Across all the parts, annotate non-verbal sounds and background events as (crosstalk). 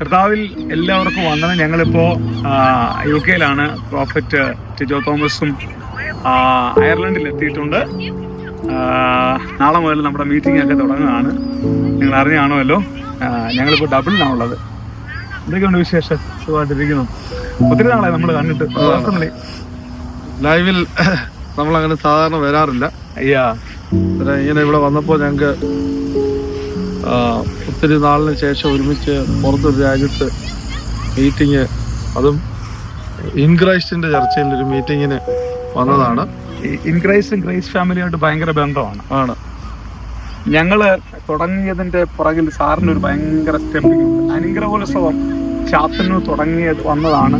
കർത്താവിൽ എല്ലാവർക്കും വന്നത് ഞങ്ങളിപ്പോ ആ, യു കെയിലാണ് പ്രോഫറ്റ് ടിജോ തോമസും അയർലൻഡിൽ എത്തിയിട്ടുണ്ട് നാളെ മുതൽ നമ്മുടെ മീറ്റിംഗ് ഒക്കെ തുടങ്ങുകയാണ്. നിങ്ങൾ അറിഞ്ഞു കാണുമല്ലോ ആ, ഞങ്ങളിപ്പോൾ ഡബിളിനാണുള്ളത് എന്തൊക്കെയുണ്ട് വിശേഷം? സുഖമായിട്ടിരിക്കുന്നു. ഒത്തിരി നാളെ നമ്മൾ കണ്ടിട്ട്. ലൈവിൽ നമ്മൾ അങ്ങനെ സാധാരണ വരാറില്ല. അയ്യാ. ഇങ്ങനെ ഇവിടെ വന്നപ്പോൾ ഞങ്ങൾക്ക് ഒത്തിരി നാളിന് ശേഷം ഒരുമിച്ച് പുറത്തൊരു രാജ്യത്ത് മീറ്റിംഗ് അതും ഇൻക്രൈസ്റ്റിന്റെ ചർച്ചയിൽ ഒരു മീറ്റിങ്ങിന് വന്നതാണ്. ഇൻക്രൈസ്റ്റും ഗ്രേസ് ഫാമിലിയായിട്ട് ഭയങ്കര ബന്ധമാണ്. ആണ്. ഞങ്ങൾ തുടങ്ങിയതിന്റെ പുറകിൽ സാറിന് ഒരു ഭയങ്കര സ്റ്റെപ്പിംഗ് ഉണ്ട്. അനുഗ്രഹോത്സവം ചാത്തന്നൂർ തുടങ്ങിയത് വന്നതാണ്.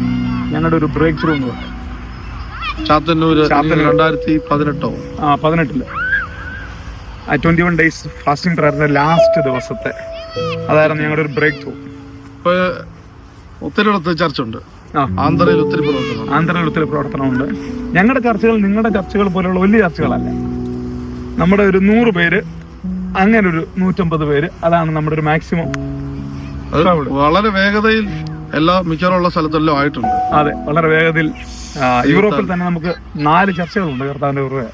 ഞങ്ങളുടെ ഒരു ബ്രേക്ക് ത്രൂ എന്ന് പറയുന്നത് ചാത്തന്നൂര്. ചാത്തന്നൂർ. രണ്ടായിരത്തി പതിനെട്ടോ? ആ പതിനെട്ടിൽ. ട്വന്റി വൺ ഡേയ്സ് ഫാസ്റ്റിംഗ് പ്രയറിന്റെ ലാസ്റ്റ് ദിവസത്തെ. അതായിരുന്നു ഞങ്ങളുടെ ഒരു ബ്രേക്ക് ത്രൂ ഇപ്പൊ ഒത്തിരിയിടത്ത് ചർച്ച ഉണ്ട് ആന്ധ്രയിൽ ഒത്തിരി പ്രവർത്തനം ആന്ധ്രയിൽ ഒത്തിരി പ്രവർത്തനമുണ്ട്. ഞങ്ങളുടെ ചർച്ചകൾ നിങ്ങളുടെ ചർച്ചകൾ പോലെയുള്ള വലിയ ചർച്ചകളല്ല. നമ്മുടെ ഒരു നൂറ് പേര് അങ്ങനെ ഒരു നൂറ്റമ്പത് പേര് അതാണ് നമ്മുടെ ഒരു മാക്സിമം വളരെ വേഗതയിൽ എല്ലാ മിക്കവാറുള്ള സ്ഥലത്തെല്ലാം ആയിട്ടുണ്ട്. അതെ വളരെ വേഗതയിൽ യൂറോപ്പിൽ തന്നെ നമുക്ക് നാല് ചർച്ചകളുണ്ട് കർത്താവിന്റെ കുറവ്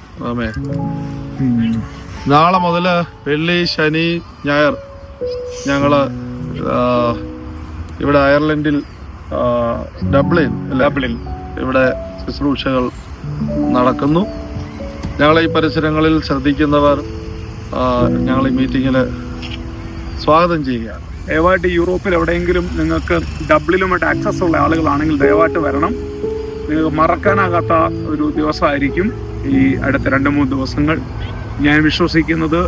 നാളെ മുതൽ വെള്ളി ശനി ഞായർ ഞങ്ങൾ ആ, ഇവിടെ അയർലൻഡിൽ ഡബ്ലിൻ ഡബ്ലിൻ. ഇവിടെ ശുശ്രൂഷകൾ നടക്കുന്നു. ഞങ്ങളെ ഈ പരിസരങ്ങളിൽ ശ്രദ്ധിക്കുന്നവർ ഞങ്ങൾ ഈ മീറ്റിങ്ങിൽ സ്വാഗതം ചെയ്യുകയാണ്. ദയവായിട്ട് യൂറോപ്പിൽ എവിടെയെങ്കിലും നിങ്ങൾക്ക് ഡബ്ലിലുമായിട്ട് ആക്സസ് ഉള്ള ആളുകളാണെങ്കിൽ ദയവായിട്ട് വരണം. നിങ്ങൾക്ക് മറക്കാനാകാത്ത ഒരു ദിവസമായിരിക്കും ഈ അടുത്ത രണ്ട് മൂന്ന് ദിവസങ്ങൾ. ഞാൻ വിശ്വസിക്കുന്നത്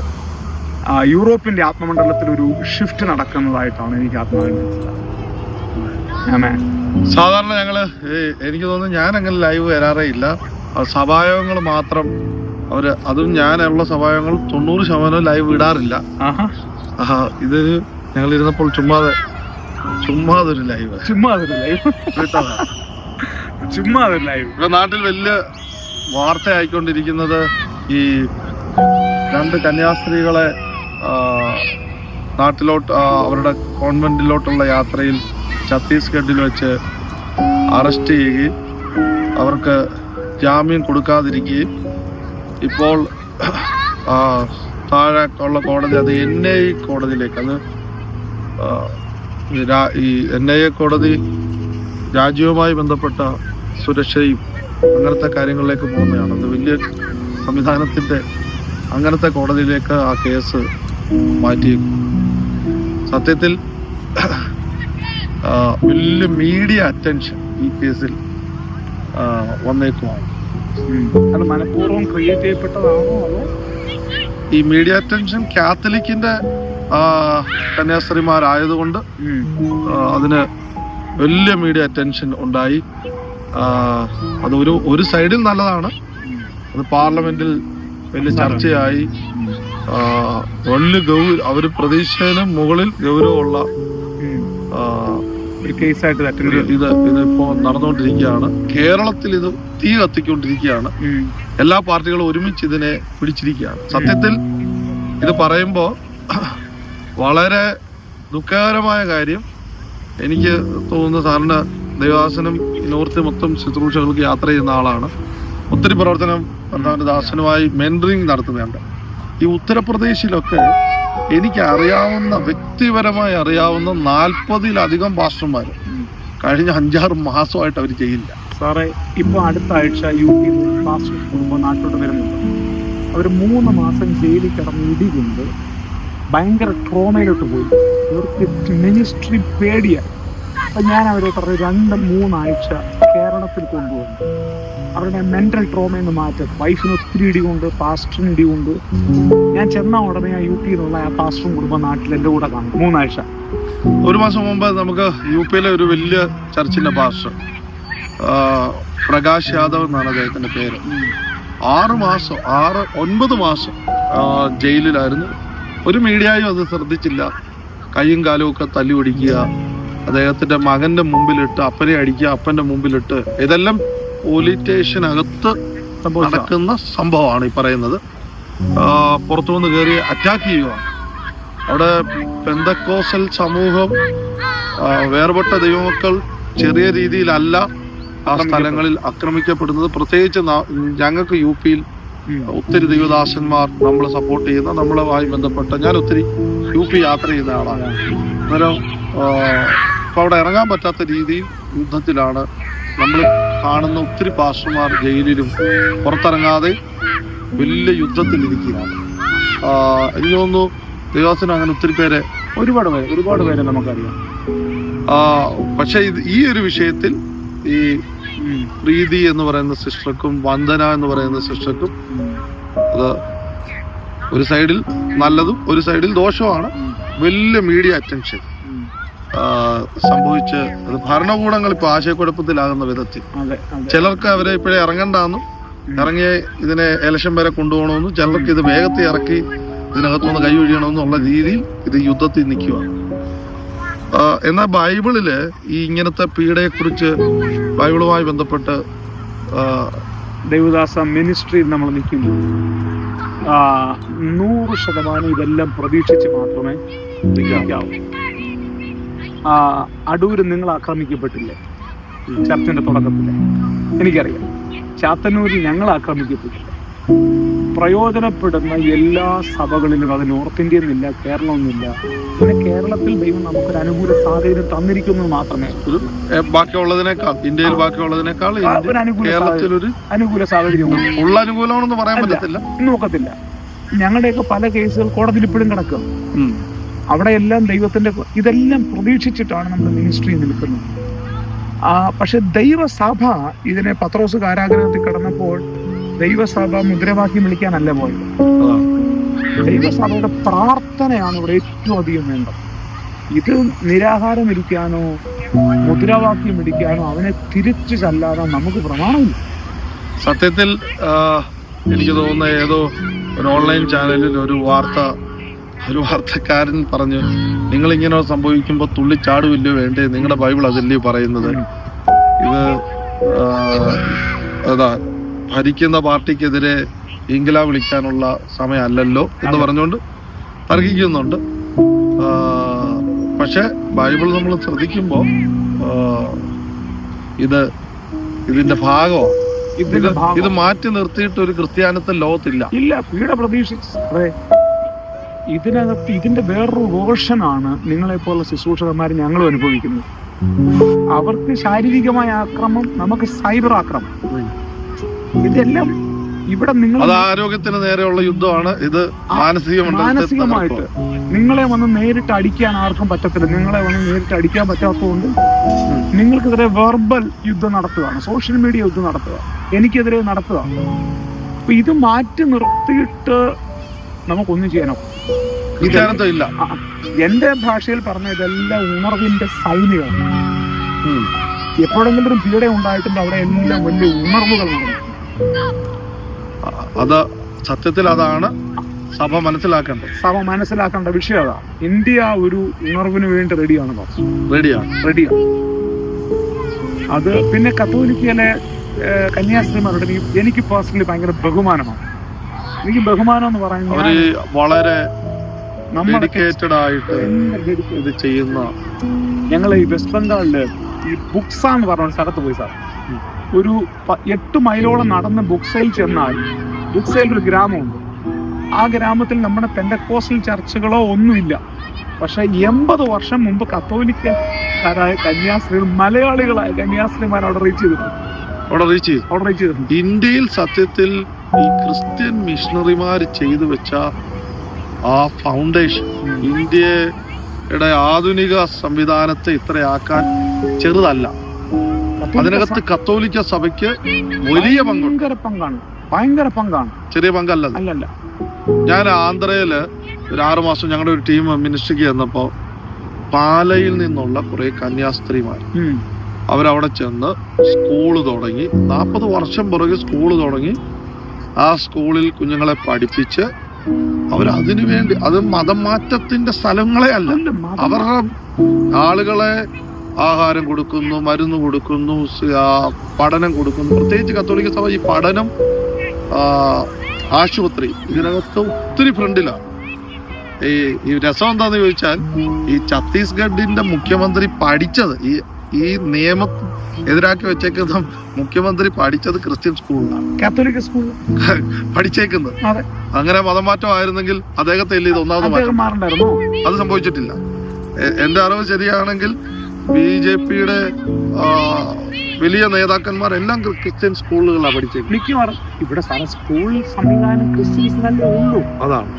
യൂറോപ്പിന്റെ ആത്മമണ്ഡലത്തിൽ ഒരു ഷിഫ്റ്റ് നടക്കുന്നതായിട്ടാണ് എനിക്ക് ആത്മാവിന് മനസ്സിലാക്കുന്നത് സാധാരണ ഞങ്ങൾ എനിക്ക് തോന്നുന്നു ഞാൻ അങ്ങനെ ലൈവ് വരാറേ ഇല്ല. സഭായോഗങ്ങൾ മാത്രം അവർ അതും ഞാനുള്ള സഭായോഗങ്ങൾ തൊണ്ണൂറ് ശതമാനം ലൈവ് ഇടാറില്ല. ഇത് ഞങ്ങൾ ഇരുന്നപ്പോൾ ചുമ്മാതെ ചുമ്മാതൊരു ലൈവ് ചുമ്മാതൊരു ലൈവ് ചുമ്മാതൊരു ലൈവ് ഇപ്പൊ നാട്ടിൽ വലിയ വാർത്ത ആയിക്കൊണ്ടിരിക്കുന്നത് ഈ രണ്ട് കന്യാസ്ത്രീകളെ നാട്ടിലോട്ട് അവരുടെ കോൺവെന്റിലോട്ടുള്ള യാത്രയിൽ ഛത്തീസ്ഗഡിൽ വെച്ച് അറസ്റ്റ് ചെയ്യുകയും അവർക്ക് ജാമ്യം കൊടുക്കാതിരിക്കുകയും ഇപ്പോൾ താഴെ ഉള്ള കോടതി അത് എൻ ഐ കോടതിയിലേക്ക് അത് ഈ എൻ ഐ എ കോടതി രാജ്യവുമായി ബന്ധപ്പെട്ട സുരക്ഷയും അങ്ങനത്തെ കാര്യങ്ങളിലേക്ക് പോകുന്നതാണ്. അത് വലിയ സംവിധാനത്തിന്റെ അങ്ങനത്തെ കോടതിയിലേക്ക് ആ കേസ് മാറ്റി സത്യത്തിൽ വലിയ മീഡിയ അറ്റൻഷൻ ഈ കേസിൽ വന്നേക്കുമാണ് അത് മനഃപൂർവം ക്രിയേറ്റ് ചെയ്യപ്പെട്ടതാണോ അതോ? ഈ മീഡിയ അറ്റൻഷൻ കാത്തലിക്കിന്റെ കന്യാസ്ത്രീമാരായതുകൊണ്ട് അതിന് വലിയ മീഡിയ അറ്റൻഷൻ ഉണ്ടായി. അതൊരു അത് ഒരു ഒരു സൈഡിൽ നല്ലതാണ്. അത് പാർലമെന്റിൽ വലിയ ചർച്ചയായി. വലിയ ഗൗരവ അവർ പ്രതീക്ഷയിലും മുകളിൽ ഗൗരവമുള്ള ഇത് ഇതിപ്പോ നടന്നുകൊണ്ടിരിക്കുകയാണ്. കേരളത്തിൽ ഇത് തീ കത്തിക്കൊണ്ടിരിക്കുകയാണ്. എല്ലാ പാർട്ടികളും ഒരുമിച്ച് ഇതിനെ പിടിച്ചിരിക്കുകയാണ്. സത്യത്തിൽ ഇത് പറയുമ്പോൾ വളരെ ദുഃഖകരമായ കാര്യം. എനിക്ക് തോന്നുന്നു സാറിന് ദൈവാസനം നോർത്ത് മൊത്തം ശുശ്രൂഷകൾക്ക് യാത്ര ചെയ്യുന്ന ആളാണ്. ഒത്തിരി പ്രവർത്തനം ഭർത്താവിന്റെ ദാസനുമായി മെൻറിങ് നടത്തുന്നുണ്ട്. ഈ ഉത്തർപ്രദേശിലൊക്കെ എനിക്ക് അറിയാവുന്ന വ്യക്തിപരമായി അറിയാവുന്ന നാൽപ്പതിലധികം പാസ്റ്റർമാർ കഴിഞ്ഞ അഞ്ചാറ് മാസമായിട്ട് അവർ ചെയ്യില്ല. സാറേ ഇപ്പോൾ അടുത്ത ആഴ്ച യു പി കുടുംബം നാട്ടിലോട്ട് വരുന്നുണ്ട്. അവർ മൂന്ന് മാസം ജയിലിൽ കിടന്ന് ഇടികൊണ്ട് ഭയങ്കര ട്രോമയിലോട്ട് പോയി. മിനിസ്ട്രി പേടിയായി. ഞാൻ അവരോട് പറഞ്ഞു രണ്ട് മൂന്നാഴ്ച കേരളത്തിൽ കൊണ്ടുവന്നു. അവരുടെ മെന്റൽ ട്രോമയിൽ നിന്ന് മാറ്റും വൈഫിന് ഒത്തിരി ഇടികൊണ്ട് പാസ്റ്ററിന് ഇടിവുണ്ട്. ഞാൻ ചെന്ന ഉടനെ ആ യു പിയിലുള്ള ആ പാസ്റ്ററും കുടുംബം നാട്ടിൽ എന്റെ കൂടെ കാണും. മൂന്നാഴ്ച. ഒരു മാസം മുമ്പ് നമുക്ക് യു പിയിലെ ഒരു വലിയ ചർച്ചിന്റെ പാസ്റ്റർ പ്രകാശ് യാദവ് എന്നാണ് അദ്ദേഹത്തിന്റെ പേര്. ആറ് മാസം ആറ് ഒൻപത് മാസം ജയിലിലായിരുന്നു. ഒരു മീഡിയയും അത് ശ്രദ്ധിച്ചില്ല. കൈയും കാലും ഒക്കെ തല്ലി ഒടിക്കുക. അദ്ദേഹത്തിന്റെ മകന്റെ മുമ്പിലിട്ട് അപ്പനെ അടിക്കുക അപ്പന്റെ മുമ്പിലിട്ട് ഇതെല്ലാം പോലീസ് സ്റ്റേഷനകത്ത് നടക്കുന്ന സംഭവമാണ് ഈ പറയുന്നത്. പുറത്തു പുറത്തുനിന്ന് കയറി അറ്റാക്ക് ചെയ്യുകയാണ് അവിടെ പെന്തക്കോസൽ സമൂഹം വേർപെട്ട ദൈവമക്കൾ ചെറിയ രീതിയിലല്ല ആ സ്ഥലങ്ങളിൽ ആക്രമിക്കപ്പെടുന്നത്. പ്രത്യേകിച്ച് ഞങ്ങൾക്ക് യു പിയിൽ. ഒത്തിരി ദൈവദാസന്മാർ നമ്മൾ സപ്പോർട്ട് ചെയ്യുന്ന നമ്മളുമായി ബന്ധപ്പെട്ട ഞാൻ ഒത്തിരി യു പി യാത്ര ചെയ്യുന്ന ആളാണ്. അന്നേരം ഇപ്പോൾ അവിടെ ഇറങ്ങാൻ പറ്റാത്ത രീതിയിൽ യുദ്ധത്തിലാണ് നമ്മൾ കാണുന്ന ഒത്തിരി പാസ്റ്റർമാർ ജയിലിലും പുറത്തിറങ്ങാതെ വലിയ യുദ്ധത്തിൽ ഇരിക്കുകയാണ് എനിക്ക് തോന്നുന്നു ദൈവദാസന് അങ്ങനെ ഒത്തിരി പേരെ ഒരുപാട് പേര് ഒരുപാട് പേരെ നമുക്കറിയാം പക്ഷേ ഇത് ഈ ഒരു വിഷയത്തിൽ ഈ പ്രീതി എന്ന് പറയുന്ന സിസ്റ്റർക്കും വന്ദന എന്ന് പറയുന്ന സിസ്റ്റർക്കും. അത് ഒരു സൈഡിൽ നല്ലതും ഒരു സൈഡിൽ ദോഷവുമാണ് വലിയ മീഡിയ അറ്റൻഷൻ. സംഭവിച്ച് അത് ഭരണകൂടങ്ങൾ ഇപ്പൊ ആശയക്കുഴപ്പത്തിലാകുന്ന വിധത്തിൽ. ചിലർക്ക് അവരെ ഇപ്പോഴേ ഇറങ്ങണ്ടെന്നും. ഇറങ്ങി ഇതിനെ ഇലക്ഷൻ വരെ കൊണ്ടുപോകണമെന്നും ചിലർക്ക് ഇത് വേഗത്തിൽ ഇറക്കി ഇതിനകത്തുനിന്ന് കൈ ഒഴിയണമെന്നുള്ള രീതിയിൽ ഇത് യുദ്ധത്തിൽ നിൽക്കുകയാണ് എന്നാൽ ബൈബിളിൽ ഈ ഇങ്ങനത്തെ പീഡയെക്കുറിച്ച് ബൈബിളുമായി ബന്ധപ്പെട്ട് ദേവദാസ മിനിസ്ട്രിയിൽ നമ്മൾ നിൽക്കുന്നു. നൂറ് ശതമാനം ഇതെല്ലാം പ്രതീക്ഷിച്ച് മാത്രമേ നിൽക്കാവൂ. അടൂര് നിങ്ങൾ ആക്രമിക്കപ്പെട്ടില്ലേ? ചർച്ചിന്റെ തുടക്കത്തിൽ എനിക്കറിയാം. ചാത്തന്നൂരിൽ ഞങ്ങൾ ആക്രമിക്കപ്പെട്ടില്ല? പ്രയോജനപ്പെടുന്ന എല്ലാ സഭകളിലും അത് നോർത്ത് ഇന്ത്യ എന്നില്ല കേരളം എന്നില്ല പിന്നെ കേരളത്തിൽ ദൈവം നമുക്കൊരു അനുകൂല സാഹചര്യം തന്നിരിക്കുന്നു മാത്രമേ ബാക്കിയുള്ളതിനേക്കാൾ ഇന്ത്യയിൽ ബാക്കിയുള്ളതിനേക്കാൾ കേരളത്തിൽ ഒരു അനുകൂല സാഹചര്യം. ഉള്ള അനുകൂലമാണെന്ന് പറയാൻ. പറ്റത്തില്ല. നോക്കത്തില്ല. ഞങ്ങളുടെയൊക്കെ പല കേസുകൾ കോടതിയിൽ ഇപ്പോഴും കിടക്കും. ഉം. അവിടെ എല്ലാം ദൈവത്തിന്റെ ഇതെല്ലാം പ്രതീക്ഷിച്ചിട്ടാണ് നമ്മൾ മിനിസ്ട്രി നിൽക്കുന്നത് പക്ഷെ ദൈവസഭ ഇതിനെ പത്രോസ് കാരാഗ്രഹത്തിൽ കിടന്നപ്പോൾ ദൈവസഭ മുദ്രവാക്യം വിളിക്കാനല്ല പോയത്. ദൈവസഭയുടെ പ്രാർത്ഥനയാണ് ഇവിടെ ഏറ്റവും അധികം വേണ്ടത് ഇത് നിരാഹാരം ഇരിക്കാനോ മുദ്രാവാക്യം ഇടിക്കാനോ അവനെ തിരിച്ചു ചല്ലാതെ നമുക്ക് പ്രമാണമില്ല സത്യത്തിൽ എനിക്ക് തോന്നുന്ന ഏതോ ഒരു ഓൺലൈൻ ചാനലിൽ ഒരു വാർത്ത ഒരു വാർത്തക്കാരൻ പറഞ്ഞു നിങ്ങൾ ഇങ്ങനെ സംഭവിക്കുമ്പോൾ തുള്ളിച്ചാടുമില്ലയോ വേണ്ടേ? നിങ്ങളുടെ ബൈബിൾ അതല്ലേ പറയുന്നത്? ഇത് അതാ ഭരിക്കുന്ന പാർട്ടിക്കെതിരെ ഇംഗ്ല വിളിക്കാനുള്ള സമയമല്ലല്ലോ എന്ന് പറഞ്ഞുകൊണ്ട് തർക്കിക്കുന്നുണ്ട്. പക്ഷെ ബൈബിൾ നമ്മൾ ശ്രദ്ധിക്കുമ്പോൾ ഇത് ഇതിന്റെ ഭാഗമോ. ഇത് മാറ്റി നിർത്തിയിട്ട് ഒരു ക്രിസ്ത്യാനിത്വം ലോകത്തില്ല. ഇല്ല പീഡ പ്രതീക്ഷിച്ച്. ഇതിനകത്ത് ഇതിന്റെ വേറൊരു വേർഷനാണ് നിങ്ങളെ പോലുള്ള ശുശ്രൂഷകന്മാർ ഞങ്ങളും അനുഭവിക്കുന്നത്. അവർക്ക് ശാരീരികമായ ആക്രമം നമുക്ക് സൈബർ ആക്രമം. ഇതെല്ലാം ഇവിടെ നിങ്ങൾ ആരോഗ്യത്തിന് നേരെയുള്ള യുദ്ധമാണ്. ഇത് മാനസികമായിട്ട് നിങ്ങളെ വന്ന് നേരിട്ട് അടിക്കാൻ ആർക്കും പറ്റത്തില്ല. നിങ്ങളെ വന്ന് നേരിട്ട് അടിക്കാൻ പറ്റാത്തതുകൊണ്ട് നിങ്ങൾക്കെതിരെ വെർബൽ യുദ്ധം നടത്തുകയാണ്. സോഷ്യൽ മീഡിയ യുദ്ധം നടത്തുക എനിക്കെതിരെ നടത്തുക അപ്പൊ ഇത് മാറ്റി നിർത്തിയിട്ട് നമുക്കൊന്നും ചെയ്യാനോ? ഇല്ല. എന്റെ ഭാഷയിൽ പറഞ്ഞ ഇതെല്ലാം ഉണർവിന്റെ സൈനികളാണ് എപ്പോഴെങ്കിലും ഒരു പീഡ ഉണ്ടായിട്ടുണ്ട് അവിടെ എല്ലാം വലിയ ഉണർവുകൾ അത് സത്യത്തിൽ അതാണ് സഭ മനസ്സിലാക്കേണ്ടത്. സഭ മനസ്സിലാക്കേണ്ട വിഷയം അതാ. ഇന്ത്യ ഒരു ഉണർവിന് വേണ്ടി റെഡിയാണ് റെഡിയാണ് റെഡിയാണ് അത് പിന്നെ കത്തോലിക്കയിലെ കന്യാസ്ത്രീമാരുടെ എനിക്ക് പേഴ്സണലി ഭയങ്കര ബഹുമാനമാണ്. എനിക്ക് ബഹുമാനം എന്ന് അവർ പറയുന്നത് വളരെ നമ്മുടെ ഡെഡിക്കേറ്റഡ് ആയിട്ട് ഇത് ചെയ്യുന്ന ഞങ്ങൾ ഈ വെസ്റ്റ് ബംഗാളിൽ ഈ ബുക്സ് എന്ന് പറഞ്ഞ സ്ഥലത്ത് പോയി സാർ. ഒരു എട്ട് മൈലോളം നടന്ന് ബുക്സയിൽ ചെന്നാൽ ബുക്സയിൽ ഒരു ഗ്രാമമുണ്ട്. ആ ഗ്രാമത്തിൽ നമ്മുടെ പെൻഡക്കോസ്റ്റൽ ചർച്ചുകളോ ഒന്നുമില്ല. പക്ഷെ എൺപത് വർഷം മുമ്പ് കത്തോലിക്കാരായ കന്യാസ്ത്രീകൾ മലയാളികളായ കന്യാസ്ത്രീമാർ അവിടെ റീച്ച് ചെയ്തിട്ടുണ്ട്. അവിടെ റീച്ച് ചെയ്തു. അവിടെ റീച്ച് ചെയ്തിട്ടുണ്ട് ഇന്ത്യയിൽ സത്യത്തിൽ ഈ ക്രിസ്ത്യൻ മിഷണറിമാർ ചെയ്തു വെച്ച ആ ഫൗണ്ടേഷൻ ഇന്ത്യയുടെ ആധുനിക സംവിധാനത്തെ ഇത്രയാക്കാൻ ചെറുതല്ല. അതിനകത്ത് കത്തോലിക്ക സഭയ്ക്ക് വലിയ പങ്കുണ്ട് ഭയങ്കര പങ്കാണ്. ഭയങ്കര പങ്കാണ്. ചെറിയ പങ്കല്ല അല്ലല്ല. ഞാൻ ആന്ധ്രയിൽ ഒരു ആറു മാസം ഞങ്ങളുടെ ഒരു ടീം മിനിസ്ട്രിക്ക് ചെന്നപ്പോ പാലയിൽ നിന്നുള്ള കുറെ കന്യാസ്ത്രീമാർ. അവരവിടെ ചെന്ന് സ്കൂൾ തുടങ്ങി. നാൽപ്പത് വർഷം പുറകെ സ്കൂൾ തുടങ്ങി. ആ സ്കൂളിൽ കുഞ്ഞുങ്ങളെ പഠിപ്പിച്ച് അവർ അതിനു വേണ്ടി അത് മതമാറ്റത്തിന്റെ സ്ഥലങ്ങളെ അല്ല. അവരുടെ ആളുകളെ ആഹാരം കൊടുക്കുന്നു മരുന്ന് കൊടുക്കുന്നു പഠനം കൊടുക്കുന്നു. പ്രത്യേകിച്ച് കത്തോലിക്ക സഭ ഈ പഠനം ആശുപത്രി ഇതിനകത്ത് ഒത്തിരി ഫ്രണ്ടിലാണ്. ഈ ഈ രസം എന്താന്ന് ചോദിച്ചാൽ ഈ ഛത്തീസ്ഗഡിന്റെ മുഖ്യമന്ത്രി പഠിച്ചത് ഈ ഈ നിയമം എതിരാക്കി വെച്ചേക്കുന്ന മുഖ്യമന്ത്രി പഠിച്ചത് ക്രിസ്ത്യൻ സ്കൂളിലാണ്. കാത്തോലിക് സ്കൂളിൽ പഠിച്ചേക്കുന്നത്. അങ്ങനെ മതമാറ്റം ആയിരുന്നെങ്കിൽ അദ്ദേഹത്തെ ഇല്ല ഇത് ഒന്നാമത് മാറ്റം അത് സംഭവിച്ചിട്ടില്ല. എന്റെ അറിവ് ശരിയാണെങ്കിൽ ബി ജെ പിയുടെ വലിയ നേതാക്കന്മാർ എല്ലാം ക്രിസ്ത്യൻ സ്കൂളുകളാണ് പഠിച്ചത് മിക്കവാറും ഇവിടെ സാറേ സ്കൂൾ സംവിധാനം ക്രിസ്ത്യൻസ് തന്നെ ഉള്ളൂ. അതാണ്.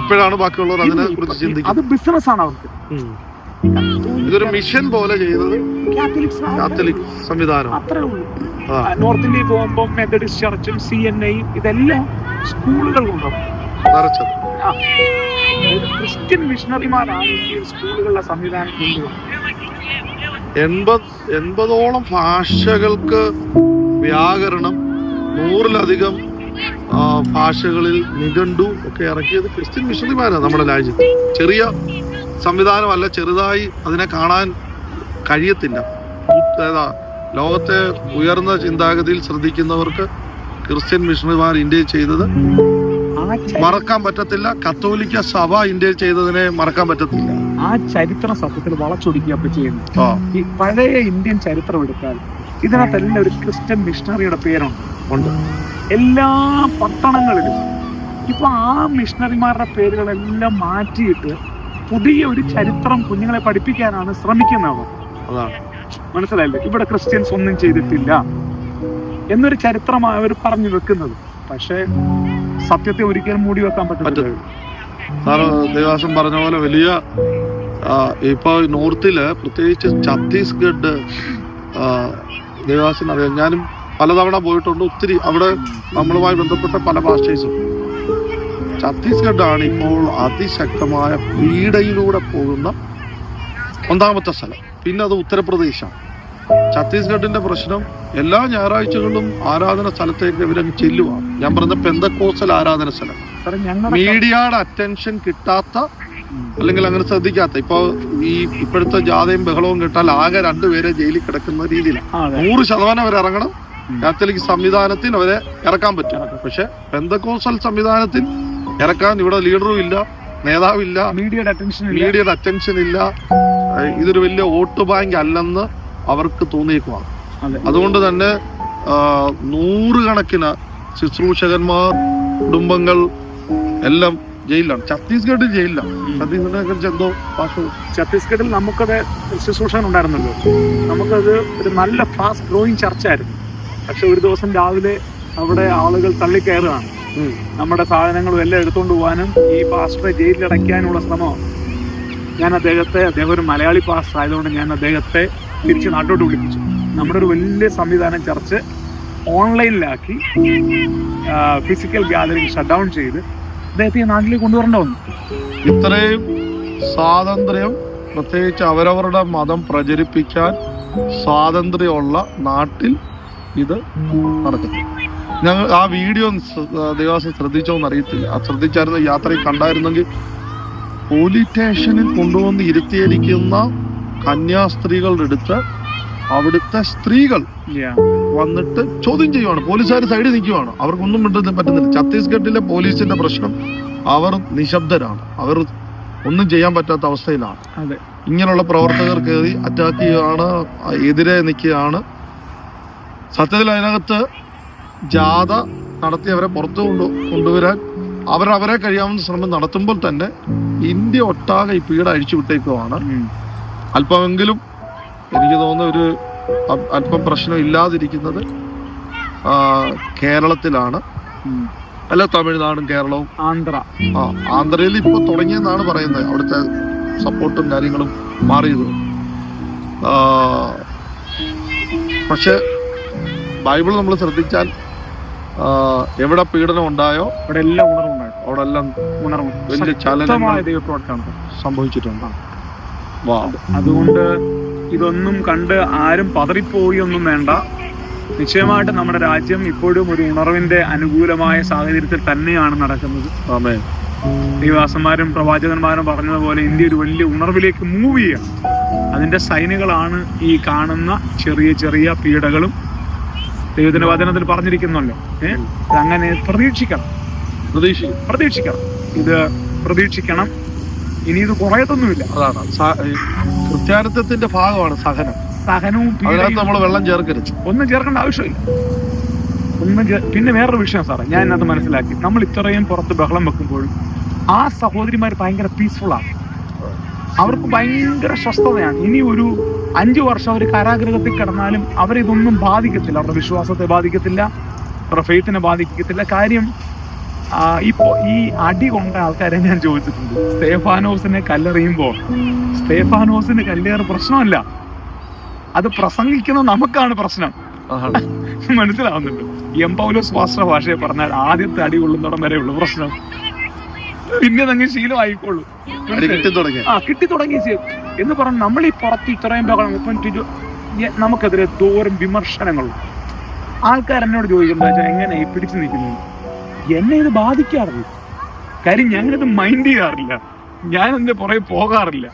ഇപ്പോഴാണ് ബാക്കിയുള്ളവർ അതിനെ കുറിച്ച് ചിന്തിക്കുന്നത്. അത് ബിസിനസ് ആണ് അവർക്ക്. ഇതൊരു മിഷൻ പോലെ ചെയ്തത് കാത്തലിക് സംവിധാനം. അത്രേ ഉള്ളൂ. നോർത്ത് ഇന്ത്യയിൽ പോകുമ്പോൾ മെത്തഡിസ്റ്റ് ചർച്ചും സി എൻ ഐയും ഇതെല്ലാം സ്കൂളുകൾ കൊണ്ടുപോകും ക്രിസ്ത്യൻ മിഷണറിമാരാണ് ഇന്ത്യയിൽ സ്കൂളുകളിലെ സംവിധാനം കൊണ്ടുപോകുന്നത് എൺപത് എൺപതോളം ഭാഷകൾക്ക് വ്യാകരണം നൂറിലധികം ഭാഷകളിൽ നിഘണ്ടു ഒക്കെ ഇറക്കിയത് ക്രിസ്ത്യൻ മിഷണറിമാരാണ് നമ്മുടെ രാജ്യത്ത്. ചെറിയ സംവിധാനമല്ല ചെറുതായി അതിനെ കാണാൻ കഴിയത്തില്ല. ഏതാ ലോകത്തെ ഉയർന്ന ചിന്താഗതിയിൽ ശ്രദ്ധിക്കുന്നവർക്ക് ക്രിസ്ത്യൻ മിഷണറിമാർ ഇന്ത്യയിൽ ചെയ്തത് മറക്കാൻ പറ്റത്തില്ല. കത്തോലിക്ക സഭ ഇന്ത്യയിൽ ചെയ്തതിനെ മറക്കാൻ പറ്റത്തില്ല. ആ ചരിത്രം സത്യത്തിൽ വളച്ചൊടുക്കുകയൊക്കെ ചെയ്യുന്നു. ഈ പഴയ ഇന്ത്യൻ ചരിത്രം എടുത്താൽ ഇതിനകത്തെല്ലാം ഒരു ക്രിസ്ത്യൻ മിഷണറിയുടെ പേരുണ്ട്. ഉണ്ട്. എല്ലാ പട്ടണങ്ങളിലും ഇപ്പൊ ആ മിഷണറിമാരുടെ പേരുകളെല്ലാം മാറ്റിയിട്ട് പുതിയ ഒരു ചരിത്രം കുഞ്ഞുങ്ങളെ പഠിപ്പിക്കാനാണ് ശ്രമിക്കുന്നവർ. അതാണ്. മനസ്സിലായില്ലേ? ഇവിടെ ക്രിസ്ത്യൻസ് ഒന്നും ചെയ്തിട്ടില്ല എന്നൊരു ചരിത്രമാണ് അവർ പറഞ്ഞു വെക്കുന്നത്. പക്ഷേ സത്യത്തെ ഒരിക്കലും മൂടി വെക്കാൻ പറ്റില്ല സാറ് ദേവാസം പറഞ്ഞ പോലെ വലിയ ഇപ്പൊ നോർത്തിൽ പ്രത്യേകിച്ച് ഛത്തീസ്ഗഡ് ദേവാസിന് അറിയാം. ഞാനും പലതവണ പോയിട്ടുണ്ട്. ഒത്തിരി അവിടെ നമ്മളുമായി ബന്ധപ്പെട്ട പല ഛത്തീസ്ഗഡ് ആണ് ഇപ്പോൾ അതിശക്തമായ പീഡയിലൂടെ പോകുന്ന ഒന്നാമത്തെ സ്ഥലം. പിന്നെ അത് ഉത്തർപ്രദേശാണ് ഛത്തീസ്ഗഡിന്റെ പ്രശ്നം എല്ലാ ഞായറാഴ്ചകളിലും ആരാധന സ്ഥലത്തേക്ക് ഇവരങ്ങ് ചെല്ലുവാണ് ഞാൻ പറഞ്ഞ പെന്തക്കോസൽ ആരാധന സ്ഥലം. മീഡിയയുടെ അറ്റൻഷൻ കിട്ടാത്ത അല്ലെങ്കിൽ അങ്ങനെ ശ്രദ്ധിക്കാത്ത. ഇപ്പൊ ഈ ഇപ്പോഴത്തെ ജാഥയും ബഹളവും കേട്ടാൽ ആകെ രണ്ടുപേരെ ജയിലിൽ കിടക്കുന്ന രീതിയിലാണ്. നൂറ് ശതമാനം അവർ ഇറങ്ങണം. കാത്തലിക് സംവിധാനത്തിന് അവരെ ഇറക്കാൻ പറ്റും. പക്ഷെ പെന്തക്കോസൽ സംവിധാനത്തിൽ ഇറക്കാൻ ഇവിടെ ലീഡറും ഇല്ല നേതാവില്ല മീഡിയയുടെ അറ്റൻഷൻ ഇല്ല. ഇതൊരു വലിയ വോട്ട് ബാങ്ക് അല്ലെന്ന് അവർക്ക് തോന്നിയേക്കുവാണ്. അതുകൊണ്ട് തന്നെ നൂറുകണക്കിന് ശുശ്രൂഷകന്മാർ കുടുംബങ്ങൾ എല്ലാം ജയിലിലാണ്. ഛത്തീസ്ഗഡിൽ ജയിലിലാണ്. ഛത്തീസ്ഗഡിനെ കുറിച്ച് എന്തോ ഛത്തീസ്ഗഡിൽ നമുക്കത് ശുശ്രൂഷകൻ ഉണ്ടായിരുന്നല്ലോ. നമുക്കത് ഒരു നല്ല ഫാസ്റ്റ് ഗ്രോയിങ് ചർച്ചയായിരുന്നു പക്ഷെ ഒരു ദിവസം രാവിലെ അവിടെ ആളുകൾ തള്ളിക്കയറുകയാണ്. നമ്മുടെ സാധനങ്ങളും എല്ലാം എടുത്തുകൊണ്ട് പോകാനും ഈ പാസ്റ്ററെ ജയിലിലടയ്ക്കാനുള്ള ശ്രമം ശ്രമമാണ്. ഞാൻ അദ്ദേഹത്തെ അദ്ദേഹം ഒരു മലയാളി പാസ്റ്റർ ആയതുകൊണ്ട് ഞാൻ അദ്ദേഹത്തെ തിരിച്ച് നാട്ടോട്ട് വിളിപ്പിച്ചു. നമ്മുടെ ഒരു വലിയ സംവിധാനം ചർച്ച് ഓൺലൈനിലാക്കി ഫിസിക്കൽ ഗാദറിംഗ് ഷട്ട് ഡൗൺ ചെയ്ത് അദ്ദേഹത്തെ ഈ നാട്ടിലേക്ക് കൊണ്ടുവരേണ്ട വന്നു. ഇത്രയും സ്വാതന്ത്ര്യം പ്രത്യേകിച്ച് അവരവരുടെ മതം പ്രചരിപ്പിക്കാൻ സ്വാതന്ത്ര്യമുള്ള നാട്ടിൽ ഇത് നടക്കുന്നു. ഞങ്ങൾ ആ വീഡിയോ ദേവാസം ശ്രദ്ധിച്ചോന്ന് അറിയത്തില്ല ആ ശ്രദ്ധിച്ചായിരുന്നു യാത്രയിൽ കണ്ടായിരുന്നെങ്കിൽ പോലീസ് സ്റ്റേഷനിൽ കൊണ്ടുവന്ന് ഇരുത്തിയിരിക്കുന്ന കന്യാസ്ത്രീകളുടെ അടുത്ത് അവിടുത്തെ സ്ത്രീകൾ. വന്നിട്ട് ചോദ്യം ചെയ്യുവാണ്. പോലീസുകാർ സൈഡിൽ നിൽക്കുവാണ്. അവർക്കൊന്നും മിണ്ടുന്ന പറ്റുന്നില്ല. ഛത്തീസ്ഗഡിലെ പോലീസിന്റെ പ്രശ്നം അവർ നിശബ്ദരാണ്. അവർ ഒന്നും ചെയ്യാൻ പറ്റാത്ത അവസ്ഥയിലാണ്. ഇങ്ങനെയുള്ള പ്രവർത്തകർ കയറി അറ്റാക്ക് ചെയ്യുകയാണ് എതിരെ നിൽക്കുകയാണ്. സത്യത്തിൽ അതിനകത്ത് ജാഥ നടത്തി അവരെ പുറത്തു കൊണ്ടു കൊണ്ടുവരാൻ അവർ അവരെ കഴിയാവുന്ന ശ്രമം നടത്തുമ്പോൾ തന്നെ ഇന്ത്യ ഒട്ടാകെ ഈ പീഡ അഴിച്ചു വിട്ടേക്കുവാണ്. ഉം. അല്പമെങ്കിലും എനിക്ക് തോന്നുന്ന ഒരു അല്പം പ്രശ്നം ഇല്ലാതിരിക്കുന്നത് കേരളത്തിലാണ്. അല്ല തമിഴ്നാടും കേരളവും. ആന്ധ്ര. ആ ആന്ധ്രയിൽ ഇപ്പൊ തുടങ്ങിയെന്നാണ് പറയുന്നത്. അവിടുത്തെ സപ്പോർട്ടും കാര്യങ്ങളും മാറിയത്. പക്ഷെ ബൈബിൾ നമ്മൾ ശ്രദ്ധിച്ചാൽ എവിടെ പീഡനം ഉണ്ടായോ? അവിടെ എല്ലാം ഉണർവുണ്ടായിരുന്നു അവിടെ എല്ലാം ഉണർവ്. വലിയ ശക്തമായ ദൈവപ്രവർത്തനം സംഭവിച്ചിട്ടുണ്ട്. അതുകൊണ്ട് ഇതൊന്നും കണ്ട് ആരും പതറിപ്പോയി ഒന്നും വേണ്ട. നിശ്ചയമായിട്ട് നമ്മുടെ രാജ്യം ഇപ്പോഴും ഒരു ഉണർവിന്റെ അനുകൂലമായ സാഹചര്യത്തിൽ തന്നെയാണ് നടക്കുന്നത്. ദൈവാസന്മാരും പ്രവാചകന്മാരും പറഞ്ഞതുപോലെ ഇന്ത്യ ഒരു വലിയ ഉണർവിലേക്ക് മൂവ് ചെയ്യണം അതിന്റെ സൈനുകളാണ് ഈ കാണുന്ന ചെറിയ ചെറിയ പീഡകളും ദൈവത്തിന്റെ വചനത്തിൽ പറഞ്ഞിരിക്കുന്നല്ലോ. ഏഹ് അങ്ങനെ പ്രതീക്ഷിക്കണം. പ്രതീക്ഷിക്കും. പ്രതീക്ഷിക്കണം. ഇത് പ്രതീക്ഷിക്കണം. ഇനി ഇത് കുറയത്തൊന്നുമില്ല. അതാണ്. കൃത്യാർത്ഥത്തിന്റെ ഭാഗമാണ് സഹനം. സഹനവും അതിനകത്ത് നമ്മൾ വെള്ളം ചേർക്കരുത്. ഒന്നും ചേർക്കേണ്ട ആവശ്യമില്ല. ഒന്നും പിന്നെ വേറൊരു വിഷയം സാറേ ഞാൻ അത് മനസ്സിലാക്കി. നമ്മൾ ഇത്രയും പുറത്ത് ബഹളം വെക്കുമ്പോഴും ആ സഹോദരിമാർ ഭയങ്കര പീസ്ഫുൾ ആണ്. അവർക്ക് ഭയങ്കര സ്വസ്ഥതയാണ് ഇനി ഒരു അഞ്ചു വർഷം അവർ കാരാഗ്രഹത്തിൽ കിടന്നാലും അവരിതൊന്നും ബാധിക്കത്തില്ല. അവരുടെ വിശ്വാസത്തെ ബാധിക്കത്തില്ല. അവരുടെ ഫെയ്ത്തിനെ ബാധിക്കത്തില്ല. കാര്യം ഇപ്പോൾ ഇപ്പോ ഈ അടി കൊണ്ട ആൾക്കാരെ ഞാൻ ചോദിച്ചിട്ടുണ്ട്. സ്തേഫാനോസിനെ കല്ലെറിയുമ്പോൾ സ്തേഫാനോസിന് കല്ലേറ് പ്രശ്നമല്ല. അത് പ്രസംഗിക്കുന്ന നമുക്കാണ് പ്രശ്നം. മനസ്സിലാവുന്നുണ്ട്. എം പൗലോസ് വാസ്ത്ര ഭാഷയെ പറഞ്ഞാൽ ആദ്യത്തെ അടി കൊള്ളുന്നിടം വരെയുള്ള പ്രശ്നം. പിന്നെ അങ്ങ് ശീലമായിക്കോളൂ അടി കിട്ടി തുടങ്ങി. ആ കിട്ടി തുടങ്ങി ചെയ്യും എന്ന് പറഞ്ഞ് നമ്മൾ ഈ പുറത്ത് ഇത്രയും ബഹളം നമുക്കെതിരെ തോറും വിമർശനങ്ങളും ആൾക്കാർ എന്നോട് ചോദിക്കുന്നത് വെച്ചാൽ എങ്ങനെ ഈ പിടിച്ചു നിൽക്കുന്നു? എന്നെ ഇത് ബാധിക്കാറില്ല. കാര്യം ഞാനിത് മൈൻഡ് ചെയ്യാറില്ല. ഞാൻ എന്റെ പുറകെ പോകാറില്ല.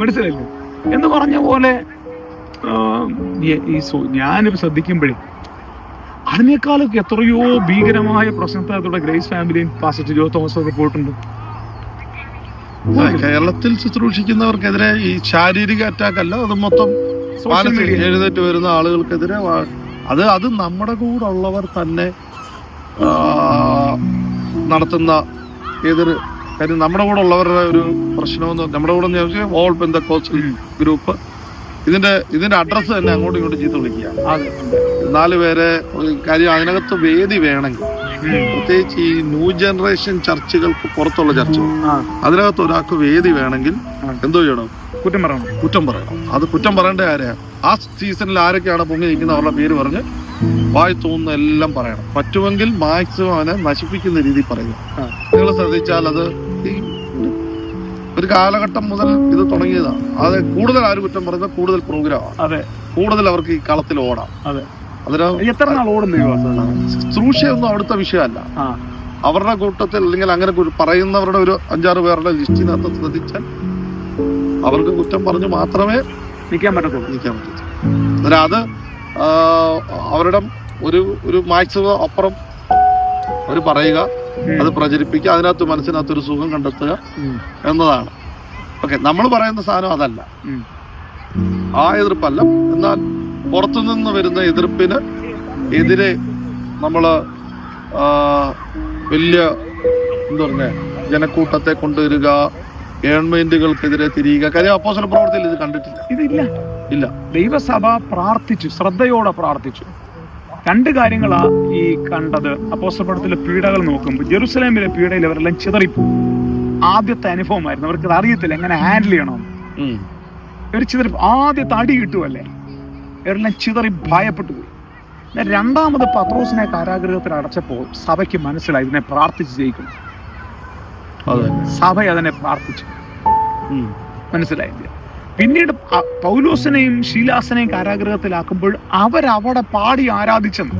മനസ്സിലായില്ലേ? എന്ന് പറഞ്ഞ പോലെ ഈ- ഈ സോ- ഞാനിപ്പോ ശ്രദ്ധിക്കുമ്പോഴേ അതിനേക്കാളൊക്കെ എത്രയോ ഭീകരമായ പ്രശ്നത്തിനകത്തൂടെ ഗ്രേസ് ഫാമിലിയും പാസ്റ്റർ ജോ തോമസ് ഒക്കെ പോയിട്ടുണ്ട്. കേരളത്തിൽ ശുശ്രൂഷിക്കുന്നവർക്കെതിരെ ഈ ശാരീരിക അറ്റാക്ക് അല്ല അത് മൊത്തം എഴുന്നേറ്റ് വരുന്ന ആളുകൾക്കെതിരെ അത് അത് നമ്മുടെ കൂടെ ഉള്ളവർ തന്നെ നടത്തുന്ന ഏതൊരു കാര്യം നമ്മുടെ കൂടെ ഉള്ളവരുടെ ഒരു പ്രശ്നമെന്ന് നമ്മുടെ കൂടെ ഓൾ പെന്തക്കോസ്റ്റൽ ഗ്രൂപ്പ്. ഇതിന്റെ ഇതിന്റെ അഡ്രസ്സ് തന്നെ അങ്ങോട്ടും ഇങ്ങോട്ടും ചീത്ത വിളിക്കുക. നാല് പേരെ കാര്യം അതിനകത്ത് വേദി വേണമെങ്കിൽ. പ്രത്യേകിച്ച് ഈ ന്യൂ ജനറേഷൻ ചർച്ചുകൾക്ക് പുറത്തുള്ള ചർച്ച. അതിനകത്ത് ഒരാൾക്ക് വേദി വേണമെങ്കിൽ. എന്തോ ചെയ്യണം? കുറ്റം പറയണം. കുറ്റം പറയണം. അത് കുറ്റം പറയേണ്ട ആരെയാ? ആ സീസണിൽ ആരൊക്കെയാണ് പൊങ്ങി നിൽക്കുന്ന അവരുടെ പേര് പറഞ്ഞ് വായി തോന്നുന്ന എല്ലാം പറയണം. പറ്റുമെങ്കിൽ മാക്സിമം അവനെ നശിപ്പിക്കുന്ന രീതി പറയുക. നിങ്ങൾ ശ്രദ്ധിച്ചാൽ അത് ഒരു കാലഘട്ടം മുതൽ ഇത് തുടങ്ങിയതാണ് അത് കൂടുതൽ ആര് കുറ്റം പറഞ്ഞ കൂടുതൽ പ്രോഗ്രാം അതെ. കൂടുതൽ അവർക്ക് ഈ കളത്തിൽ ഓടാം. അതെ. അതിന് എത്ര നാൾ ഓടുന്ന? ശുശ്രൂഷയൊന്നും അവിടുത്തെ വിഷയമല്ല. അവരുടെ കൂട്ടത്തിൽ അല്ലെങ്കിൽ അങ്ങനെ പറയുന്നവരുടെ ഒരു അഞ്ചാറ് പേരുടെ ലിസ്റ്റിനകത്ത് ശ്രദ്ധിച്ചാൽ അവർക്ക് കുറ്റം പറഞ്ഞ് മാത്രമേ നിൽക്കാൻ പറ്റത്തുള്ളൂ. നിൽക്കാൻ പറ്റത്തുള്ളൂ. അത് അവരുടെ ഒരു ഒരു മാക്സിമം അപ്പുറം അവർ പറയുക. അത് പ്രചരിപ്പിക്കുക അതിനകത്ത് മനസ്സിനകത്ത് ഒരു സുഖം കണ്ടെത്തുക. എന്നതാണ്. ഓക്കെ നമ്മൾ പറയുന്ന സാധനം അതല്ല. ആ എതിർപ്പല്ല. എന്നാൽ പുറത്തുനിന്ന് വരുന്ന എതിർപ്പിന് എതിരെ നമ്മൾ വലിയ എന്താ പറഞ്ഞ ജനക്കൂട്ടത്തെ കൊണ്ടുവരിക ഗവൺമെന്റുകൾക്കെതിരെ തിരിയുക. കാര്യം അപ്പോസല പ്രവർത്തിയിൽ ഇത് കണ്ടിട്ടില്ല. ഇതില്ല. ഇല്ല. ദൈവസഭ പ്രാർത്ഥിച്ചു ശ്രദ്ധയോടെ പ്രാർത്ഥിച്ചു. രണ്ട് കാര്യങ്ങളാ ഈ കണ്ടത്. അപ്പോസ്തലത്തിലെ പീഡകൾ നോക്കുമ്പോൾ ജെറുസലേമിലെ പീഡയിൽ അവരെല്ലാം ചിതറിപ്പോയി. ആദ്യത്തെ അനുഭവമായിരുന്നു. അവർക്ക് അത് അറിയത്തില്ല എങ്ങനെ ഹാൻഡിൽ ചെയ്യണം. ഇവർ ഒരു ചിതറി ആദ്യത്തെ അടി കിട്ടുമല്ലേ ഇവരെല്ലാം ചിതറി ഭയപ്പെട്ടു പോയി. രണ്ടാമത് പത്രോസിനെ കാരാഗ്രഹത്തിൽ അടച്ചപ്പോൾ സഭയ്ക്ക് മനസ്സിലായി ഇതിനെ പ്രാർത്ഥിച്ച് ജയിക്കണം അതെ സഭ അതിനെ പ്രാർത്ഥിച്ചു. മനസ്സിലായി മനസ്സിലായില്ല? പിന്നീട് പൗലോസിനെയും ശീലാസനെയും കാരാഗ്രഹത്തിലാക്കുമ്പോൾ അവരവിടെ പാടി ആരാധിച്ചെന്ന്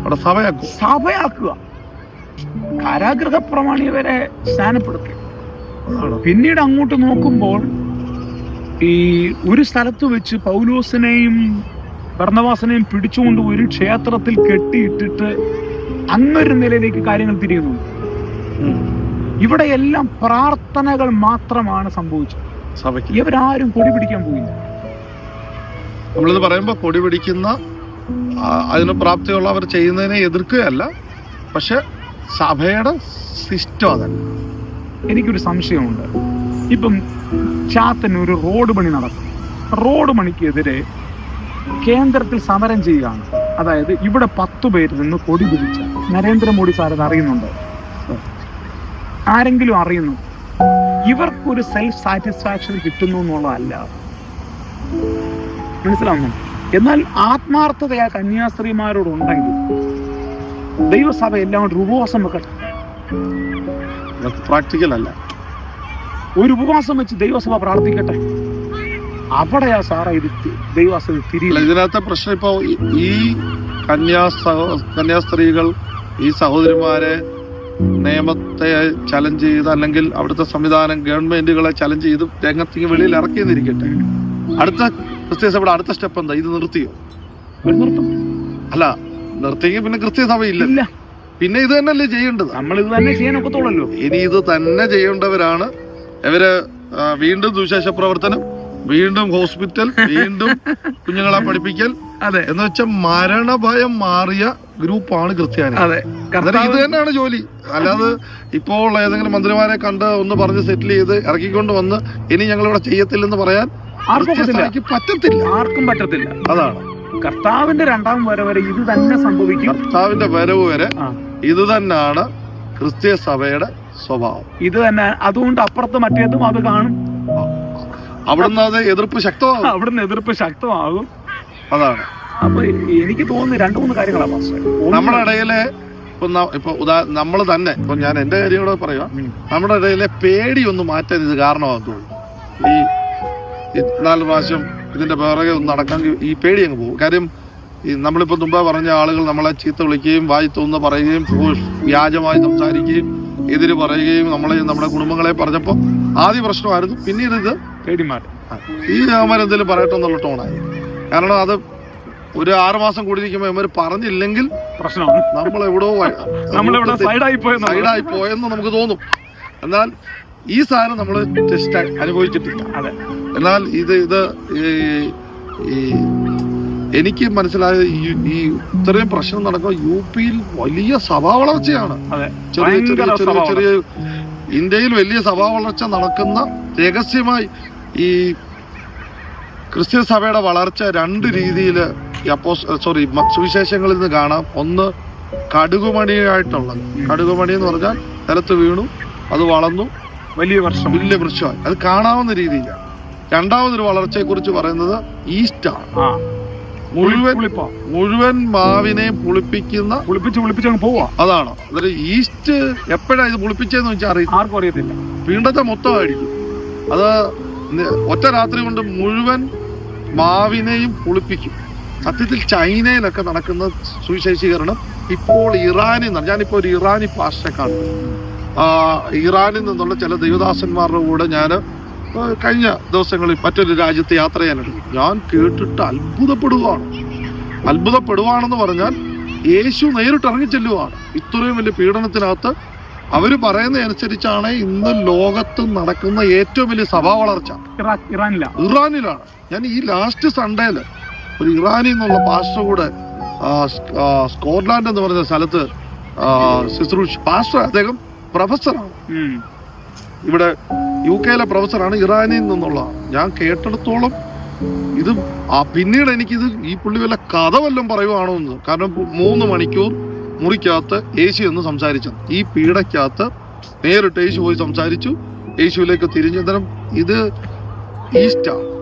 അവിടെ സഭയാക്കുക സഭയാക്കുക. കാരാഗ്രഹ പ്രമാണി വരെ സ്നാനപ്പെടുത്തി. പിന്നീട് അങ്ങോട്ട് നോക്കുമ്പോൾ ഈ ഒരു സ്ഥലത്ത് വെച്ച് പൗലോസിനെയും ഭരണവാസനെയും പിടിച്ചുകൊണ്ട് ഒരു ക്ഷേത്രത്തിൽ കെട്ടിയിട്ടിട്ട് അങ്ങൊരു നിലയിലേക്ക് കാര്യങ്ങൾ തിരിയുന്നു. ഇവിടെ എല്ലാം പ്രാർത്ഥനകൾ മാത്രമാണ് സംഭവിച്ചത്. സഭയ്ക്ക്. ഇവരാരും കൊടി പിടിക്കാൻ പോയില്ല. നമ്മളിത് പറയുമ്പോൾ കൊടി പിടിക്കുന്ന അതിന് പ്രാപ്തിയുള്ള അവർ ചെയ്യുന്നതിനെ എതിർക്കുകയല്ല. പക്ഷെ സഭയുടെ സിസ്റ്റം അതല്ല. എനിക്കൊരു സംശയമുണ്ട്. ഇപ്പം ചാത്തന് ഒരു റോഡ് പണി നടക്കും റോഡ് പണിക്കെതിരെ കേന്ദ്രത്തിൽ സമരം ചെയ്യുകയാണ്. അതായത് ഇവിടെ പത്തു പേരിൽ നിന്ന് കൊടി പിടിച്ച നരേന്ദ്രമോദി സാർ അത് അറിയുന്നുണ്ടോ? ആരെങ്കിലും അറിയുന്നു. ഇവർക്കൊരു സെൽഫ് സാറ്റിസ്ഫാക്ഷൻ കിട്ടുന്നു എന്നുള്ളതല്ല. മനസ്സിലാവുന്നു? എന്നാൽ ആത്മാർത്ഥത ആ കന്യാസ്ത്രീമാരോടുണ്ടെങ്കിൽ ദൈവസഭ എല്ലാം ഒരു ഉപവാസം വെക്കട്ടെ. പ്രാക്ടിക്കൽ അല്ല. ഒരു ഉപവാസം വെച്ച് ദൈവസഭ പ്രാർത്ഥിക്കട്ടെ. അവിടെയാ സാറേ ഇത് ദൈവസഭ തിരിയില്ല ഇതിനകത്തെ പ്രശ്നം ഇപ്പോ ഈ- ഈ കന്യാ കന്യാസ്ത്രീകൾ ഈ സഹോദരിമാരെ നിയമത്തെ ചലഞ്ച് ചെയ്ത് അല്ലെങ്കിൽ അവിടുത്തെ സംവിധാനം ഗവൺമെന്റുകളെ ചലഞ്ച് ചെയ്ത് രംഗത്തേക്ക് വെളിയിൽ ഇറക്കിയെന്നിരിക്കട്ടെ. അടുത്ത ക്രിസ്ത്യ സഭയുടെ അടുത്ത സ്റ്റെപ്പ് എന്താ? ഇത് നിർത്തിയോ? നിർത്തും. അല്ല നിർത്തിയെങ്കിൽ പിന്നെ ക്രിസ്ത്യ സഭയില്ല ഇല്ല. പിന്നെ ഇത് തന്നെയല്ലേ ചെയ്യേണ്ടത്? നമ്മൾ ഇത് തന്നെ ചെയ്യാൻ ഒക്കത്തുള്ളല്ലോ. ഇനി ഇത് തന്നെ ചെയ്യേണ്ടവരാണ്. ഇവർ വീണ്ടും ദുശേഷ പ്രവർത്തനം വീണ്ടും ഹോസ്പിറ്റൽ വീണ്ടും കുഞ്ഞുങ്ങളെ പഠിപ്പിക്കൽ അതെ. എന്ന് വെച്ചാൽ മരണഭയം മാറിയ ഗ്രൂപ്പാണ് ക്രിസ്ത്യാനി. അതെ. ഇത് തന്നെയാണ് ജോലി. അല്ലാതെ ഇപ്പോൾ ഏതെങ്കിലും മന്ത്രിമാരെ കണ്ട് ഒന്ന് പറഞ്ഞ് സെറ്റിൽ ചെയ്ത് ഇറക്കിക്കൊണ്ട് വന്ന് ഇനി ഞങ്ങൾ ഇവിടെ ചെയ്യത്തില്ലെന്ന് പറയാൻ പറ്റത്തില്ല. ആർക്കും പറ്റത്തില്ല. അതാണ്. കർത്താവിന്റെ രണ്ടാം വരെ വരെ ഇത് തന്നെ സംഭവിക്കും. കർത്താവിന്റെ വരവ് വരെ. ഇത് തന്നെയാണ് ക്രിസ്ത്യ സഭയുടെ സ്വഭാവം. ഇത് തന്നെ അതുകൊണ്ട് അപ്പുറത്ത് മറ്റേതും അത് കാണും. അവിടുന്ന് അത് എതിർപ്പ് ശക്തമാകും. അവിടുന്ന് എതിർപ്പ് ശക്തമാകും. അതാണ്. അപ്പൊ എനിക്ക് തോന്നുന്നു രണ്ടു മൂന്ന് കാര്യങ്ങളാണ് മാസ്റ്റർ നമ്മുടെ ഇടയിലെ ഇപ്പൊ ഇപ്പൊ ഉദാ നമ്മൾ തന്നെ ഇപ്പൊ ഞാൻ എന്റെ കാര്യം കൂടെ പറയുക നമ്മുടെ ഇടയിലെ പേടി ഒന്ന് മാറ്റാൻ ഇത് കാരണമാകും തോന്നുന്നു. ഈ നാല് പ്രാവശ്യം ഇതിന്റെ പിറകെ ഒന്ന് നടക്കാൻ ഈ പേടി അങ്ങ് പോകും. കാര്യം ഈ നമ്മളിപ്പോ മുമ്പേ പറഞ്ഞ ആളുകൾ നമ്മളെ ചീത്ത വിളിക്കുകയും വായി തോന്നുന്ന പറയുകയും വ്യാജമായി സംസാരിക്കുകയും എതിര് പറയുകയും നമ്മളെ നമ്മുടെ കുടുംബങ്ങളെ പറഞ്ഞപ്പോൾ ആദ്യ പ്രശ്നമായിരുന്നു. പിന്നീട് ഇത് പേടി മാറ്റം ഈ അവന്മാരെന്തെങ്കിലും പറയട്ടെ എന്നുള്ള ടോണായി കാരണം അത് ഒരു ആറ് മാസം കൂടിയിരിക്കുമ്പോൾ ഇവർ പറഞ്ഞില്ലെങ്കിൽ പ്രശ്നമാണ്. നമ്മൾ എവിടോ നമ്മളിവിടെ സൈഡായി പോയെന്ന് സൈഡായി പോയെന്ന് നമുക്ക് തോന്നും. എന്നാൽ ഈ സാധനം നമ്മൾ ടെസ്റ്റ് അനുഭവിച്ചിട്ടില്ല. എന്നാൽ ഇത് ഇത് ഈ- എനിക്ക് മനസ്സിലായ ഈ ഇത്രയും പ്രശ്നം നടക്കുമ്പോൾ യു പിയിൽ വലിയ സഭാ വളർച്ചയാണ് ചെറിയ ചെറിയ ചെറിയ ചെറിയ ഇന്ത്യയിൽ വലിയ സഭാ വളർച്ച നടക്കുന്ന രഹസ്യമായി ഈ ക്രിസ്ത്യൻ സഭയുടെ വളർച്ച രണ്ട് രീതിയിൽ അപ്പോസ് സോറി സുവിശേഷങ്ങളിൽ നിന്ന് കാണാം. ഒന്ന് കടുകുമണിയായിട്ടുള്ളത്. കടുകുമണി എന്ന് പറഞ്ഞാൽ നിലത്ത് വീണു അത് വളർന്നു വലിയ വർഷം വലിയ വൃക്ഷമായി. അത് കാണാവുന്ന രീതിയിലാണ് രണ്ടാമതൊരു വളർച്ചയെക്കുറിച്ച് പറയുന്നത് ഈസ്റ്റാണ്. മുഴുവൻ മുഴുവൻ മാവിനെ പുളിപ്പിക്കുന്ന പുളിപ്പിച്ച് പുളിപ്പിച്ച് അങ്ങ് പോവാ അതാണ്. അതൊരു ഈസ്റ്റ് എപ്പോഴാ ഇത് പുളിപ്പിച്ചതെന്ന് വെച്ചാൽ അറിയില്ല ആർക്കും അറിയത്തില്ല. വീണ്ടത്തെ മൊത്തമായിരിക്കും അത് ഒറ്റ രാത്രി കൊണ്ട് മുഴുവൻ മാവിനെയും പുളിപ്പിക്കും. സത്യത്തിൽ ചൈനയിലൊക്കെ നടക്കുന്ന സുവിശേഷീകരണം ഇപ്പോൾ ഇറാനിൽ നിന്ന് ഞാനിപ്പോൾ ഒരു ഇറാനി പാസ്റ്ററെ കാണുന്നു. ആ, ഇറാനിൽ നിന്നുള്ള ചില ദൈവദാസന്മാരുടെ കൂടെ ഞാൻ കഴിഞ്ഞ ദിവസങ്ങളിൽ മറ്റൊരു രാജ്യത്ത് യാത്ര ചെയ്യാനുണ്ട് ഞാൻ കേട്ടിട്ട് അത്ഭുതപ്പെടുകയാണ് അത്ഭുതപ്പെടുവാണെന്ന് പറഞ്ഞാൽ യേശു നേരിട്ട് ഇറങ്ങി ചെല്ലുവാണ് ഇത്രയും വലിയ പീഡനത്തിനകത്ത് അവർ പറയുന്ന അനുസരിച്ചാണ് ഇന്ന് ലോകത്ത് നടക്കുന്ന ഏറ്റവും വലിയ സഭാ വളർച്ച. ഇറാനിലാണ്. ഞാൻ ഈ ലാസ്റ്റ് സൺഡേയിൽ ഒരു ഇറാനിൽ നിന്നുള്ള പാസ്റ്റർ കൂടെ സ്കോട്ട്ലാൻഡ് എന്ന് പറയുന്ന സ്ഥലത്ത് ശുശ്രൂഷ പാസ്റ്റർ അദ്ദേഹം പ്രൊഫസറാണ് ഇവിടെ യു കെയിലെ പ്രൊഫസറാണ് ഇറാനിൽ നിന്നുള്ള. ഞാൻ കേട്ടെടുത്തോളം ഇത് ആ പിന്നീട് എനിക്കിത് ഈ പുള്ളി വല്ല കഥ വല്ലതും പറയുവാണോ എന്ന് കാരണം മൂന്ന് മണിക്കൂർ മുറിക്കകത്ത് യേശു എന്ന് സംസാരിച്ചു ഈ പീഡയ്ക്കകത്ത് നേരിട്ട് യേശു പോയി സംസാരിച്ചു. യേശുവിലേക്ക് തിരിഞ്ഞു. ഇത് ഈസ്റ്റാണ്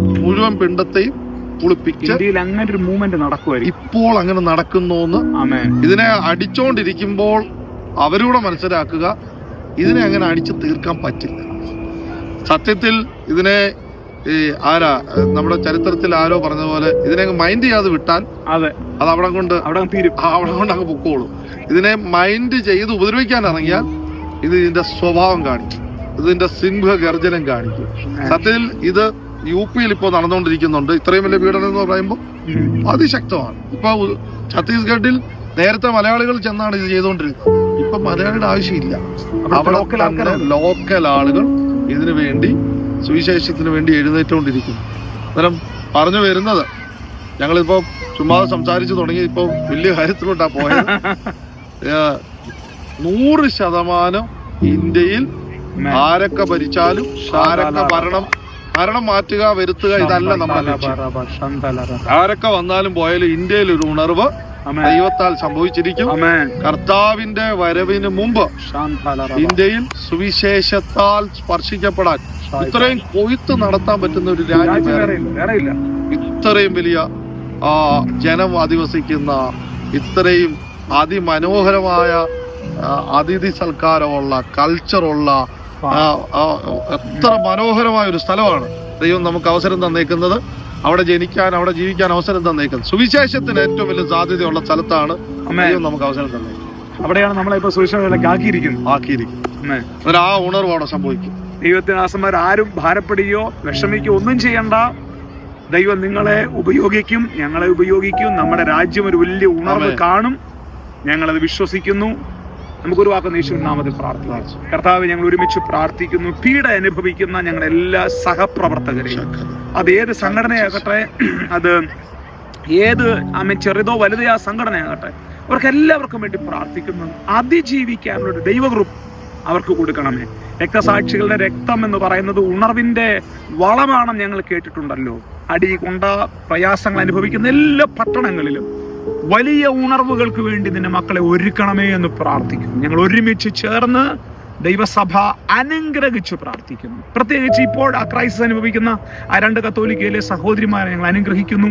മുഴുവൻ പിണ്ടത്തെയും കുളിപ്പിച്ച് ഇന്ത്യയിൽ അങ്ങനെ ഒരു മൂവ്മെന്റ് നടക്കുമായിരിക്കും. ഇപ്പോൾ അങ്ങനെ നടക്കുന്നു ഇതിനെ അടിച്ചോണ്ടിരിക്കുമ്പോൾ അവരൂടെ മനസ്സിലാക്കുക ഇതിനെ അങ്ങനെ അടിച്ചു തീർക്കാൻ പറ്റില്ല. സത്യത്തിൽ ഇതിനെ ഈ ആരാ നമ്മുടെ ചരിത്രത്തിൽ ആരോ പറഞ്ഞ പോലെ ഇതിനെ മൈൻഡ് ചെയ്യാതെ വിട്ടാൽ അതെ. അത് അവിടെ കൊണ്ട് അവിടെ തീരും. അവിടെ കൊണ്ട് അങ്ങ് പൊക്കോളും. ഇതിനെ മൈൻഡ് ചെയ്ത് ഉപദ്രവിക്കാൻ ഇറങ്ങിയാൽ ഇത് ഇതിന്റെ സ്വഭാവം കാണിക്കും. ഇതിന്റെ സിംഹ ഗർജനം കാണിക്കും സത്യത്തിൽ ഇത് യു പിയിൽ ഇപ്പോൾ നടന്നുകൊണ്ടിരിക്കുന്നുണ്ട്. ഇത്രയും വലിയ പീഡനം എന്ന് പറയുമ്പോൾ അതിശക്തമാണ്. ഇപ്പോൾ ഛത്തീസ്ഗഡിൽ നേരത്തെ മലയാളികൾ ചെന്നാണ് ഇത് ചെയ്തുകൊണ്ടിരുന്നത്. ഇപ്പൊ മലയാളിയുടെ ആവശ്യമില്ല. അവിടെ തന്നെ ലോക്കൽ ആളുകൾ ഇതിനു വേണ്ടി സുവിശേഷത്തിന് വേണ്ടി എഴുന്നേറ്റുകൊണ്ടിരിക്കുന്നു. അന്നേരം പറഞ്ഞു വരുന്നത് ഞങ്ങളിപ്പോ ചുമ്മാതെ സംസാരിച്ചു തുടങ്ങി ഇപ്പോൾ വലിയ കാര്യത്തിലോട്ടാ പോയത്. (laughs) നൂറ് ശതമാനം ഇന്ത്യയിൽ. ആരൊക്കെ ഭരിച്ചാലും ആരൊക്കെ ഭരണം ഭരണം മാറ്റുക വരുത്തുക ഇതല്ല നമ്മുടെ. ആരൊക്കെ വന്നാലും പോയാലും ഇന്ത്യയിൽ ഒരു ഉണർവ്. ദൈവത്താൽ സംഭവിച്ചിരിക്കും. കർത്താവിന്റെ വരവിന് മുമ്പ്. ഇന്ത്യയിൽ സുവിശേഷത്താൽ സ്പർശിക്കപ്പെടാൻ ഇത്രയും കൊയ്ത്ത് നടത്താൻ പറ്റുന്ന ഒരു രാജ്യം ഇത്രയും വലിയ ജനം അധിവസിക്കുന്ന ഇത്രയും അതിമനോഹരമായ അതിഥി സൽക്കാരമുള്ള കൾച്ചറുള്ള എത്ര മനോഹരമായ ഒരു സ്ഥലമാണ് ദൈവം നമുക്ക് അവസരം തന്നേക്കുന്നത്. അവിടെ ജനിക്കാൻ അവിടെ ജീവിക്കാൻ അവസരം തന്നേക്കുന്നത്. സുവിശേഷത്തിന് ഏറ്റവും വലിയ സാധ്യതയുള്ള സ്ഥലത്താണ് ദൈവം നമുക്ക് അവസരം തന്നേക്കുന്നത്. അവിടെയാണ് നമ്മളെ ഇപ്പൊ സുവിശേഷം ആക്കിയിരിക്കുന്നത്. ആ ഉണർവ് അവിടെ സംഭവിക്കും. ദൈവത്തിനാസന്മാർ ആരും ഭാരപ്പെടുകയോ വിഷമിക്കുകയോ ഒന്നും ചെയ്യണ്ട. ദൈവം നിങ്ങളെ ഉപയോഗിക്കും ഞങ്ങളെ ഉപയോഗിക്കും. നമ്മുടെ രാജ്യം ഒരു വലിയ ഉണർവ്. കാണും. ഞങ്ങളത് വിശ്വസിക്കുന്നു. നമുക്കൊരു വാക്ക് യേശു നാമത്തിൽ പ്രാർത്ഥിക്കാം. കർത്താവ് ഞങ്ങൾ ഒരുമിച്ച് പ്രാർത്ഥിക്കുന്നു. പീഡ അനുഭവിക്കുന്ന ഞങ്ങളുടെ എല്ലാ സഹപ്രവർത്തകരെയും. അത് ഏത് സംഘടനയാകട്ടെ അത് ഏത് അമ്മ ചെറുതോ വലുതോ ആ സംഘടനയാകട്ടെ അവർക്ക് എല്ലാവർക്കും വേണ്ടി പ്രാർത്ഥിക്കുന്നു. അതിജീവിക്കാനുള്ള ഒരു ദൈവഗ്രൂപ്പ് അവർക്ക് കൊടുക്കണമേ. രക്തസാക്ഷികളുടെ രക്തം എന്ന് പറയുന്നത് ഉണർവിന്റെ വളമാണെന്ന് ഞങ്ങൾ കേട്ടിട്ടുണ്ടല്ലോ. അടി കൊണ്ട പ്രയാസങ്ങൾ അനുഭവിക്കുന്ന എല്ലാ പട്ടണങ്ങളിലും വലിയ ഉണർവുകൾക്ക് വേണ്ടി നിന്റെ മക്കളെ ഒരുക്കണമേ എന്ന് പ്രാർത്ഥിക്കുന്നു. ഞങ്ങൾ ഒരുമിച്ച് ചേർന്ന് ദൈവസഭ അനുഗ്രഹിച്ചു പ്രാർത്ഥിക്കുന്നു. പ്രത്യേകിച്ച് ഇപ്പോൾ ആ ക്രൈസിസ് അനുഭവിക്കുന്ന ആ രണ്ട് കത്തോലിക്കയിലെ സഹോദരിമാരെ ഞങ്ങൾ അനുഗ്രഹിക്കുന്നു.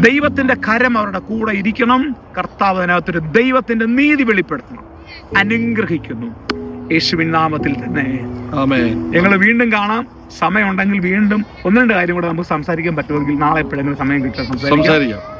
ദൈവത്തിന്റെ കരം അവരുടെ കൂടെ ഇരിക്കണം. കർത്താവ് അതിനകത്തൊരു ദൈവത്തിന്റെ നീതി വെളിപ്പെടുത്തണം. അനുഗ്രഹിക്കുന്നു. യേശുവിൻ നാമത്തിൽ തന്നെ. ഞങ്ങൾ വീണ്ടും കാണാം. സമയമുണ്ടെങ്കിൽ വീണ്ടും ഒന്ന് രണ്ട് കാര്യം കൂടെ നമുക്ക് സംസാരിക്കാൻ പറ്റുമെങ്കിൽ നാളെ എപ്പോഴെങ്കിലും സമയം കിട്ടാൻ സംസാരിക്കാം.